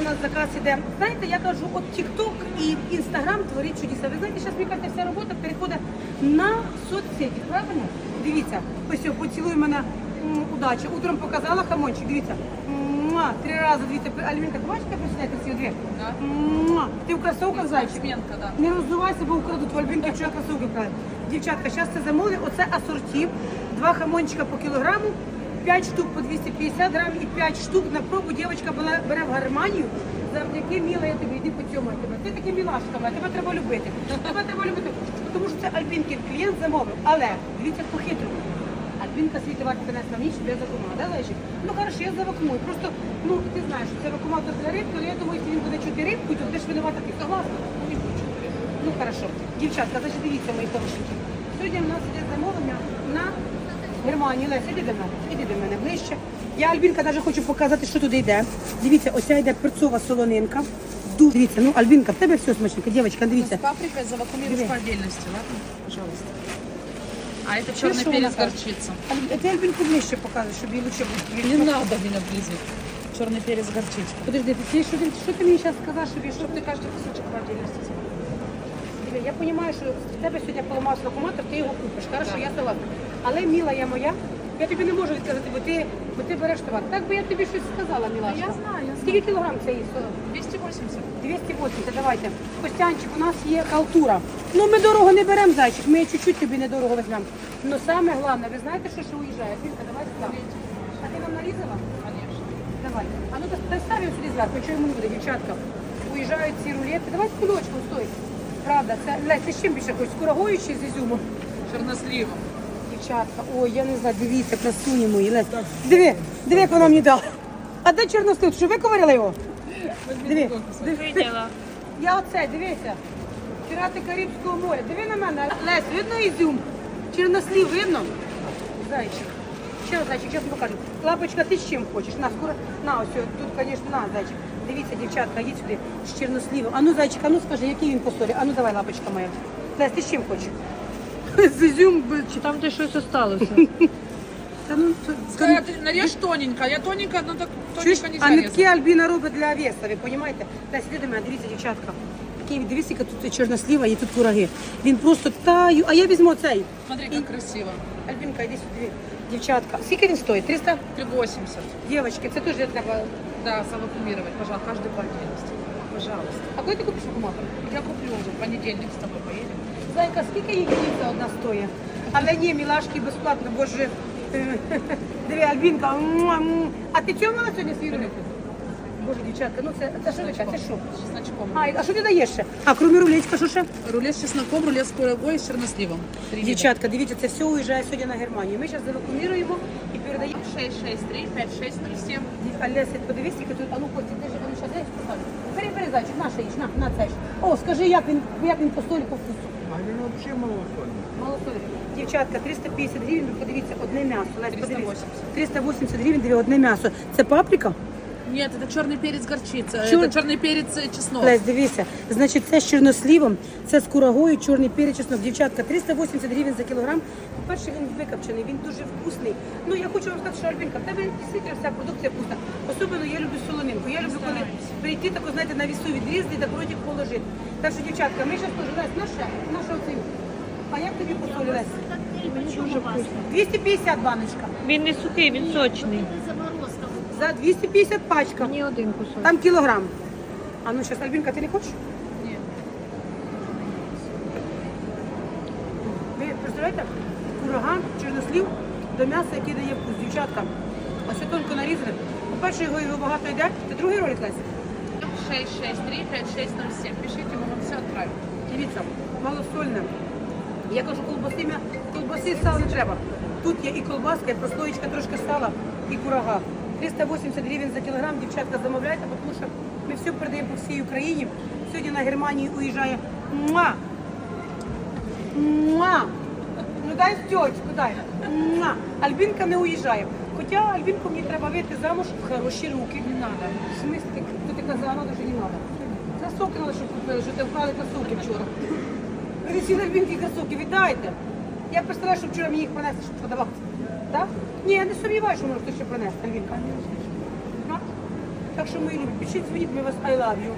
у нас заказ іде. Знаєте, я кажу, от TikTok і Instagram творить чудеса. Ви знаєте, зараз мені кажеться, вся робота переходить на соцсеті, правильно? Дивіться, ось поцілуй мене удачі. Утром показала хамончик, дивіться. Муа, Три рази, дивіться, Альмінка, ти бачите, як починає красиво? Дві. Да. Муа. Ти в кросовках зайчик? Да. Не роздувайся, бо украдуть в Альбінки вчора кросовки вкрали. Дівчатка, зараз це замовили. Оце асорті. Два хамончика по кілограму, 5 штук по 250 грам і 5 штук на пробу. Дівчинка була, бере в Германію. Завдяки міла я тобі, йди по цьому тебе. Ти таки мілашка, тебе треба любити. Тебе треба любити, тому що це Альбінки клієнт замовив. Але дивіться. Альбінка свій товар принесла ніч без вакуума, да, Лежик? Ну хорошо, я завакумую. Просто, ну ти знаєш, що це вакууматор для рибки, але я думаю, якщо він буде чути рибку, то будеш винувати ти. Согласна? Ну хорошо. Дівчатка, значить дивіться, мої хорошенькі. Сьогодні в нас іде замовлення на Германію. Леся, іди до мене, іди до мене ближче. Я Альбінка навіть хочу показати, що туди йде. Дивіться, оця йде перцова солонинка. Ду- Дивіться, ну Альбінка, в тебе все смачненько. Дівчатка, дивіться. С паприкой завакумируешь Две. по отдельности, ладно? Пожалуйста. А это Чуешь, черный что перец она так? горчица. Аль- Ти Альбінку ближче показуєш, щоб їй лучше було. Не надо меня близить. Черный перец горчичка. Подожди, ти що, ти- що ти мені зараз сказав, щоб я що Чтобы ты каждый кусочек по отдельности завакумировала. Диви, Я розумію, що в тебе сьогодні поламався локомотор, ти його купиш. Хорошо, Так. я согласна. Але міла я моя, я тобі не можу відказати, бо ти, бо ти береш товар. Так би я тобі щось сказала, мілашка. Я знаю, я Скільки кілограм цієї солі? 280. 280, давайте. Костянчик, у нас є халтура. Ну ми дорого не беремо, зайчик, ми чуть-чуть тобі недорого візьмемо. Ну саме головне, ви знаєте, що ще уїжджає? Філька, давай сюди. А ти нам нарізала? Конечно. Давай. А ну достав його сюди зверху, що йому не буде, дівчатка. Уїжджають ці рулети. Давай з кульочком, стой. Правда, це Лесь, ти з чим більше хочеш? З курагою чи з ізюмом? Черносливом. Дівчатка, ой, я не знаю, дивіться, красуні мої. Лесь. Диви, диви, як вона мені дала. А де чорнослив? Що ви коварили його? Диви, диви. Я оце, дивися. Пірати Карибського моря. Диви на мене. Лесь, видно ізюм? Чорнослів видно? Зайчик. Ще раз, зайчик, зараз покажу. Лапочка, ти з чим хочеш? На, скоро. На, ось тут, звісно, на, зайчик. Дивіться, дівчатка, йдіть сюди. З чорнослівом. А ну, зайчик, а ну скажи, який він по солі? А ну давай, лапочка моя. Лесь, ти з чим хочеш? З ізюм чи Там де щось осталося. Та ну, то- Скажи, а ты нарежь тоненько. Я тоненько, но так Чуєш, тоненько а нельзя нитки резать. Альбіна робить для веса, ви розумієте? Лесь, іди до мене, дивіться, дівчатка. Такий, дивіться, яка тут чорносліва і тут кураги. Він просто таю. А я візьму цей. Смотри, как красиво. Альбінка, іди сюди. Дівчатка, скільки він стоїть? 300? 380. Дівчатки, це теж треба. Да, завакумировать, пожалуйста, каждый по отдельности. Пожалуйста. А коли ти купиш акумулятор? Я куплю уже, в понедельник с тобой поедем. Зайка, скільки яєця одна стоїть? Але ні, мілашки безплатно, бо ж... Диви, Альбінка, а ти чого мала сьогодні свій? Боже, дівчатка, ну це, це що таке? Це що? Чесночком. А, а що ти даєш ще? А, крім рулетика, що ще? Рулет с чесноком, рулет с черносливом. Три вида. Дівчатка, дивіться, це все уїжджає сьогодні на Германію. Ми зараз завакуміруємо і передаємо. 663 5607. Олеся, подивись, яка тут, а ну Костя, де ж а ну ще десь поставлю. Бери, бери, зайчик, наша їж, на, на це ж. О, скажи, як він, як він по столі по вкусу. А він взагалі малосольний. Мало солі. Дівчатка, 350 гривень, ви подивіться, одне м'ясо. Лесь, подивись. 380. 380 гривень, дві, одне м'ясо. Це паприка? Нет, это черный перец горчица. Чёр- Это черный перец э, чеснок. Лесь, дивіться. Значить, це з чорнослівом, це з курагою, чорний перець, чеснок. Дівчатка, 380 гривень за кілограм. По-перше, він викопчений, він дуже вкусний. Ну, я хочу вам сказати, що Альбінка, в тебе дійсно вся продукція вкусна. Особливо я люблю солонинку. Я люблю, коли прийти, тако, знаєте, на вісу відрізати, так ротик положити. Так що, дівчатка, ми зараз теж, Лесь, наша, наша оцей. А як тобі по солі, Лесь? Дуже вкусно. 250 баночка. Він не сухий, він сочний. за 250 пачка. Мені один кусок. Там кілограм. А ну, зараз, Альбінка, ти не хочеш? Нет. Ви представляєте? Курага, чорнослів до м'яса, який дає вкус. Дівчатка, ось тонко нарізане. По-перше, його, його багато йде. Це другий ролик, Леся? 663 5607. Пишите, мы вам все отправим. Дивіться, малосольне. Я кажу, колбаси, колбаси сала не треба. Тут є і колбаска, і прослоєчка трошки сала, і курага. 380 гривень за кілограм, дівчатка, замовляйте, тому що ми все передаємо по всій Україні. Сьогодні на Германію уїжджає Муа! Муа! Ну дай стьочку, дай. Муа! Альбінка не уїжджає. Хоча Альбінку мені треба вийти замуж хороші руки. Не надо. В смысле, кто ты казала, не надо. Кросовки надо, щоб купили, що ти вкрали кросовки вчора. Речі новинки кросовки, віддайте. Я представляю, що вчора мені їх принесли, щоб продавати. Так? Ні, я не сумніваюся, що може хтось ще принести, Альвінка. А? Так що, мої любі, пишіть, дзвоніть, ми вас I love you.